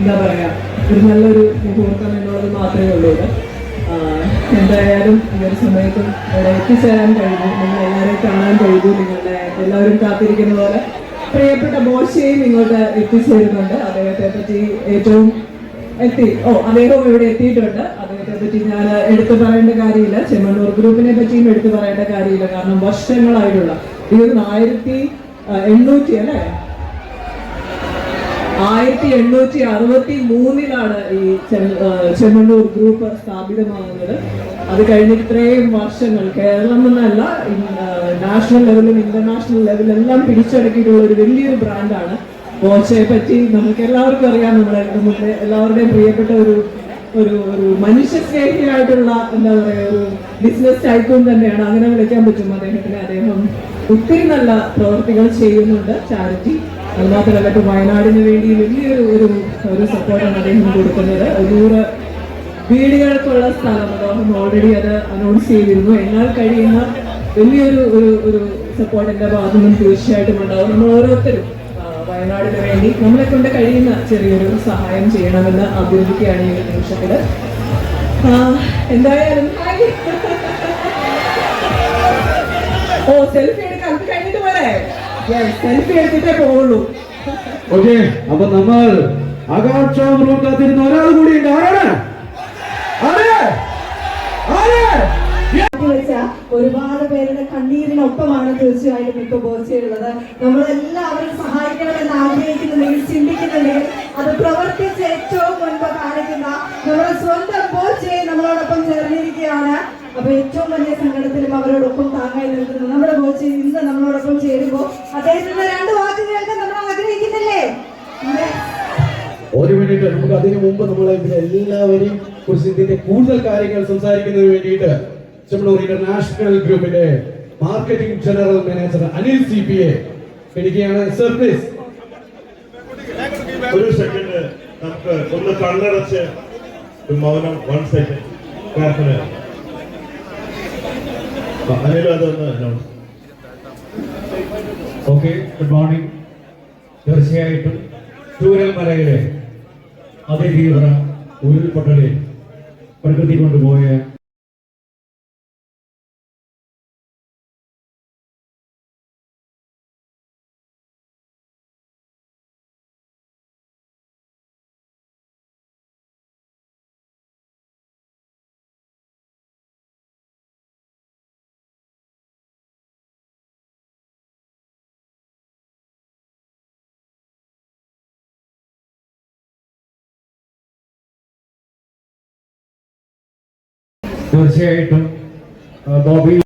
എന്താ പറയാ ഒരു നല്ലൊരു മുഹൂർത്തം എന്നുള്ളത് മാത്രമേ ഉള്ളൂ എന്തായാലും ഈ ഒരു സമയത്തും ഇവിടെ എത്തിച്ചേരാൻ കഴിഞ്ഞു. നിങ്ങൾ എല്ലാവരെയും കാണാൻ കഴിഞ്ഞു. നിങ്ങളുടെ എല്ലാവരും കാത്തിരിക്കുന്ന പോലെ പ്രിയപ്പെട്ട ബോഷയും ഇങ്ങോട്ട് എത്തിച്ചേരുന്നുണ്ട്. അദ്ദേഹത്തെ പറ്റി ഏറ്റവും എത്തി ഓ അദ്ദേഹവും ഇവിടെ എത്തിയിട്ടുണ്ട്. അദ്ദേഹത്തെ പറ്റി ഞാൻ എടുത്തു പറയേണ്ട കാര്യമില്ല. ചെമ്മണ്ണൂർ ഗ്രൂപ്പിനെ പറ്റിയും എടുത്തു പറയേണ്ട കാര്യമില്ല. കാരണം വർഷങ്ങളായിട്ടുള്ള ഇത് ആയിരത്തി എണ്ണൂറ്റി അല്ലേ? ആയിരത്തി എണ്ണൂറ്റി അറുപത്തി മൂന്നിലാണ് ഈ ചെമ്മണ്ണൂർ ഗ്രൂപ്പ് സ്ഥാപിതമാകുന്നത്. അത് കഴിഞ്ഞ് ഇത്രയും വർഷങ്ങൾ കേരളം എന്നല്ല നാഷണൽ ലെവലും ഇന്റർനാഷണൽ ലെവലും എല്ലാം പിടിച്ചടക്കിയിട്ടുള്ള ഒരു വലിയൊരു ബ്രാൻഡാണ്. ബോച്ചയെ പറ്റി നമുക്ക് എല്ലാവർക്കും അറിയാം നമ്മുടെ നമ്മുടെ എല്ലാവരുടെയും പ്രിയപ്പെട്ട ഒരു ഒരു ഒരു മനുഷ്യ സ്നേഹിയായിട്ടുള്ള എന്താ പറയുക ഒരു ബിസിനസ് ടൈപ്പും തന്നെയാണ്. അങ്ങനെ വിളിക്കാൻ പറ്റും അദ്ദേഹത്തിന്. അദ്ദേഹം ഒത്തിരി നല്ല പ്രവർത്തികൾ ചെയ്യുന്നുണ്ട്. ചാരിറ്റി അത് കാലത്ത് വയനാടിന് വേണ്ടി വലിയൊരു ഒരു ഒരു സപ്പോർട്ടാണ് അദ്ദേഹം കൊടുക്കുന്നത്. ഒരു നൂറ് വീടുകൾക്കുള്ള സ്ഥലം അദ്ദേഹം ഓൾറെഡി അത് അനൗൺസ് ചെയ്തിരുന്നു. എന്നാൽ കഴിയുന്ന വലിയൊരു ഒരു ഒരു സപ്പോർട്ട് എന്റെ ഭാഗത്തു നിന്നും തീർച്ചയായിട്ടും ഉണ്ടാവും നമ്മൾ ഓരോരുത്തരും വയനാടിന് വേണ്ടി നമ്മളെ കൊണ്ട് കഴിയുന്ന ചെറിയൊരു സഹായം ചെയ്യണമെന്ന് അഭ്യർത്ഥിക്കുകയാണ് ഈ നിമിഷത്തിൽ എന്തായാലും ഓ സെൽഫി എടുക്കാം അത് കഴിഞ്ഞിട്ട് പോരെ? സെൽഫി എടുത്തിട്ടേ പോവുള്ളൂ. ഓക്കെ അപ്പൊ നമ്മൾ ആകാംക്ഷാപൂർവം കാത്തിരുന്ന ഒരാൾ കൂടിയുണ്ട്. ആരാണ്? ആര്? ആര്? വെച്ച ഒരുപാട് പേരുടെ കണ്ണീരിനൊപ്പമാണ് തീർച്ചയായിട്ടും ഇപ്പൊ ബോച്ചയുള്ളത് നമ്മളെല്ലാവരും സഹായിക്കണമെന്ന് ആഗ്രഹിക്കുന്നുണ്ടെങ്കിൽ ചിന്തിക്കുന്നുണ്ടെങ്കിൽ അത് പ്രവർത്തിച്ച് ഏറ്റവും മുൻപ് കാണിക്കുന്ന നമ്മുടെ സ്വന്തം ബോച്ചയെ നമ്മളോടൊപ്പം ചേർന്നിരിക്കുകയാണ്. അപ്പൊ ഏറ്റവും വലിയ സങ്കടത്തിലും അവരോടൊപ്പം താങ്ങായി നിൽക്കുന്നത് നമ്മുടെ ഒരു മിനിറ്റ് നമുക്ക് അതിനു മുമ്പ് നമ്മൾ എല്ലാവരെയും കുറിച്ച് ഇതിന്റെ കൂടുതൽ കാര്യങ്ങൾ സംസാരിക്കുന്നതിന് വേണ്ടിയിട്ട് ചെമ്മണൂർ ഇന്റർനാഷണൽ ഗ്രൂപ്പിന്റെ marketing general manager Anil C P A ക്ഷണിക്കുകയാണ് സർ പ്ലീസ് ഒരു സെക്കൻഡ് നമുക്ക് ഒന്ന് കണ്ണടച്ച് ഒരു മൗനം വൺ സെക്കൻഡ് പ്രാർത്ഥന. അനിലും അതൊന്ന് announce. ഓക്കെ ഗുഡ് മോർണിംഗ് തീർച്ചയായിട്ടും ചൂരൽമലയിലെ അതിതീവ്ര ഉരുൾപൊട്ടലിൽ പ്രകൃതി കൊണ്ടുപോയ തീർച്ചയായിട്ടും ബോബി